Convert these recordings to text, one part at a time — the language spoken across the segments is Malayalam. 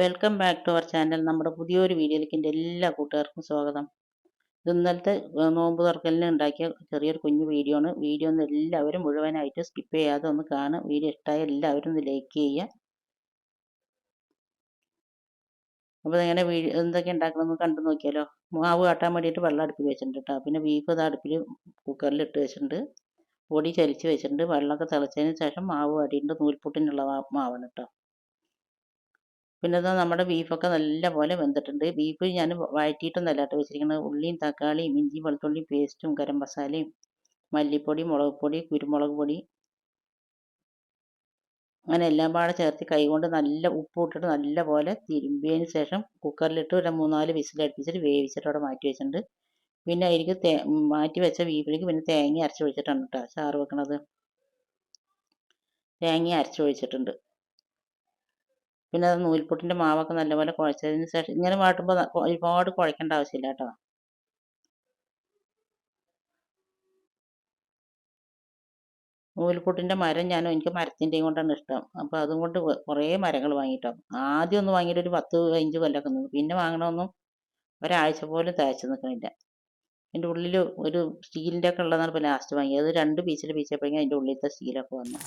Welcome back to our channel നമ്മുടെ പുതിയൊരു വീഡിയോയിലേക്ക് എന്റെ എല്ലാ കൂട്ടുകാർക്കും സ്വാഗതം. ഇത് ഇന്നലത്തെ നോമ്പ് തുറക്കലിന് ഉണ്ടാക്കിയ ചെറിയൊരു കുഞ്ഞു വീഡിയോ ആണ്. വീഡിയോ ഒന്ന് എല്ലാവരും മുഴുവനായിട്ട് സ്കിപ്പ് ചെയ്യാതെ ഒന്ന് കാണുക. വീഡിയോ ഇഷ്ടമായ എല്ലാവരും ഒന്ന് ലൈക്ക് ചെയ്യുക. അപ്പോൾ എങ്ങനെ വീഡിയോ എന്തൊക്കെ ഉണ്ടാക്കണമെന്ന് കണ്ടു നോക്കിയാലോ? മാവ് കാട്ടാൻ വേണ്ടിയിട്ട് വെള്ളം അടുപ്പിൽ വെച്ചിട്ടുണ്ട് കേട്ടോ പിന്നെ ബീഫ് ഇത് അടുപ്പിൽ കുക്കറിൽ ഇട്ട് വെച്ചിട്ടുണ്ട്. പൊടി ചലിച്ച് വെച്ചിട്ടുണ്ട്. വെള്ളമൊക്കെ തിളച്ചതിന് ശേഷം മാവ് അടിയുണ്ട് നൂൽപുട്ടിനുള്ള മാവാണ് കേട്ടോ പിന്നെ അത് നമ്മുടെ ബീഫൊക്കെ നല്ലപോലെ വെന്തിട്ടുണ്ട്. ബീഫ് ഞാൻ വഴറ്റിയിട്ടൊന്നല്ല കേട്ടോ വെച്ചിരിക്കുന്നത് ഉള്ളിയും തക്കാളിയും ഇഞ്ചി വെളുത്തുള്ളി പേസ്റ്റും ഗരം മസാലയും മല്ലിപ്പൊടി മുളക് പൊടി കുരുമുളക് പൊടി അങ്ങനെ എല്ലാം പാടെ ചേർത്ത് കൈകൊണ്ട് നല്ല ഉപ്പ് ഇട്ടിട്ട് നല്ലപോലെ തിരുമ്പിയതിന് ശേഷം കുക്കറിലിട്ട് ഒരു മൂന്നാൽ വിസിലടുപ്പിച്ചിട്ട് വേവിച്ചിട്ട് അവിടെ മാറ്റി വെച്ചിട്ടുണ്ട്. പിന്നെ അതിലേക്ക് തേ മാറ്റി വെച്ച ബീഫിലേക്ക് പിന്നെ തേങ്ങ അരച്ച് ഒഴിച്ചിട്ടാണ് കേട്ടോ ചാറ് വെക്കണത്. തേങ്ങ അരച്ച് ഒഴിച്ചിട്ടുണ്ട്. പിന്നെ അത് നൂൽപുട്ടിന്റെ മാവൊക്കെ നല്ലപോലെ കുഴച്ചതിന് ശേഷം ഇങ്ങനെ വാട്ടുമ്പോൾ ഒരുപാട് കുഴക്കേണ്ട ആവശ്യമില്ല കേട്ടോ. നൂൽപുട്ടിന്റെ മരം ഞാൻ എനിക്ക് മരത്തിന്റെയും കൊണ്ടാണ് ഇഷ്ടം. അപ്പോൾ അതുകൊണ്ട് കൊണ്ട് കുറേ മരങ്ങൾ വാങ്ങിയിട്ടോ ആദ്യം ഒന്ന് വാങ്ങിയിട്ട് ഒരു പത്ത് അഞ്ച് കൊല്ലമൊക്കെ നിന്നു. പിന്നെ വാങ്ങണമൊന്നും ഒരാഴ്ച പോലും തേച്ച് നിൽക്കണില്ല അതിന്റെ ഉള്ളിൽ ഒരു സ്റ്റീലിന്റെ ഒക്കെ ഉള്ളതാണ് ഇപ്പോൾ ലാസ്റ്റ് വാങ്ങിയത്. അത് രണ്ട് പീസിൽ പീച്ചപ്പോഴേക്കും അതിന്റെ ഉള്ളിലത്തെ സ്റ്റീലൊക്കെ വന്നു.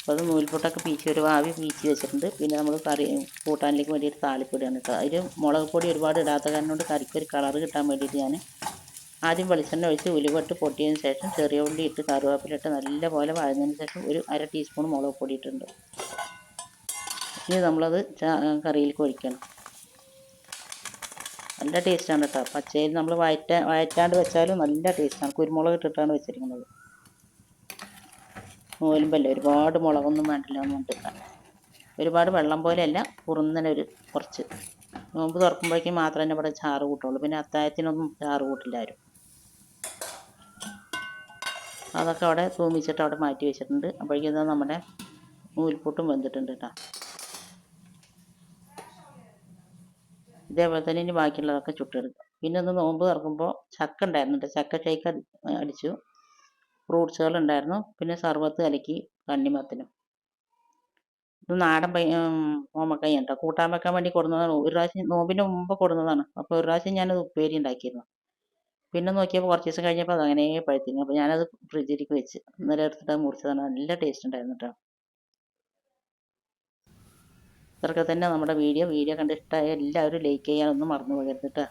അപ്പോൾ അത് നൂൽപുട്ടൊക്കെ പീച്ച് ഒരു ആവി പീച്ച് വെച്ചിട്ടുണ്ട്. പിന്നെ നമ്മൾ കറി കൂട്ടാനിലേക്ക് വേണ്ടിയിട്ട് താളിപ്പൊടിയാണ് കേട്ടോ അതിൽ മുളക് പൊടി ഒരുപാട് ഇടാത്ത കാരണം കൊണ്ട് കറിക്ക് ഒരു കളറ് കിട്ടാൻ വേണ്ടിയിട്ട് ഞാൻ ആദ്യം വെളിച്ചെണ്ണ ഒഴിച്ച് ഉലുവട്ട് പൊട്ടിയതിന് ശേഷം ചെറിയ ഉള്ളി ഇട്ട് കറിവേപ്പില ഇട്ട് നല്ലപോലെ വഴഞ്ഞതിന് ശേഷം ഒരു അര ടീസ്പൂൺ മുളക് പൊടി ഇട്ടിട്ടുണ്ട്. ഇനി നമ്മളത് കറിയിലേക്ക് ഒഴിക്കണം. നല്ല ടേസ്റ്റാണ് കേട്ടോ. പച്ചയിൽ നമ്മൾ വയറ്റ വയറ്റാണ്ട് വെച്ചാലും നല്ല ടേസ്റ്റാണ്. കുരുമുളക് ഇട്ടിട്ടാണ് വെച്ചിരിക്കുന്നത്. നോലുമ്പല്ലേ ഒരുപാട് മുളകൊന്നും വേണ്ടില്ല ഇട്ടില്ല ഒരുപാട് വെള്ളം പോലെയല്ല കുറുന്നനെ ഒരു കുറച്ച്. നോമ്പ് തുറക്കുമ്പോഴേക്കും മാത്രമേ തന്നെ ഇവിടെ ചാറ് കൂട്ടുള്ളൂ. പിന്നെ അത്താഴത്തിനൊന്നും ചാറ് കൂട്ടില്ല അതൊക്കെ അവിടെ തൂമിച്ചിട്ട് അവിടെ മാറ്റി വെച്ചിട്ടുണ്ട്. അപ്പോഴേക്കും നമ്മുടെ നൂൽപൂട്ടും വെന്തിട്ടുണ്ട് കേട്ടോ. ഇതേപോലെ തന്നെ ഇനി ബാക്കിയുള്ളതൊക്കെ ചുട്ടെടുക്കും. പിന്നെ ഒന്ന് നോമ്പ് തുറക്കുമ്പോൾ ചക്ക ഉണ്ടായിരുന്നുണ്ട്. ചക്ക ഷേക്ക് അടി അടിച്ചു. ഫ്രൂട്ട്സുകൾ ഉണ്ടായിരുന്നു പിന്നെ സർവത്ത് കലക്കി കണ്ണിമത്തിനും. ഇത് നാടൻ പൈ ഓമക്കായ കേട്ടോ കൂട്ടാൻ വെക്കാൻ വേണ്ടി കൊടുന്നതാണ്. ഒരു പ്രാവശ്യം നോമ്പിന്റെ മുമ്പ് കൊടുന്നതാണ്. അപ്പോൾ ഒരു പ്രാവശ്യം ഞാനത് ഉപ്പേരി ഉണ്ടാക്കിയിരുന്നു. പിന്നെ നോക്കിയപ്പോൾ കുറച്ച് ദിവസം കഴിഞ്ഞപ്പോൾ അത് അങ്ങനെ പഴുത്തിരുന്നു. അപ്പോൾ ഞാനത് ഫ്രിഡ്ജിലേക്ക് വെച്ച് ഇന്നലെ എടുത്തിട്ട് മുറിച്ചതാണ്. നല്ല ടേസ്റ്റ് ഉണ്ടായിരുന്നു കേട്ടോ ഇത്രയൊക്കെ തന്നെ നമ്മുടെ വീഡിയോ. വീഡിയോ കണ്ട് എല്ലാവരും ലൈക്ക് ചെയ്യാനൊന്നും മറന്നു പോകരുത് കേട്ടോ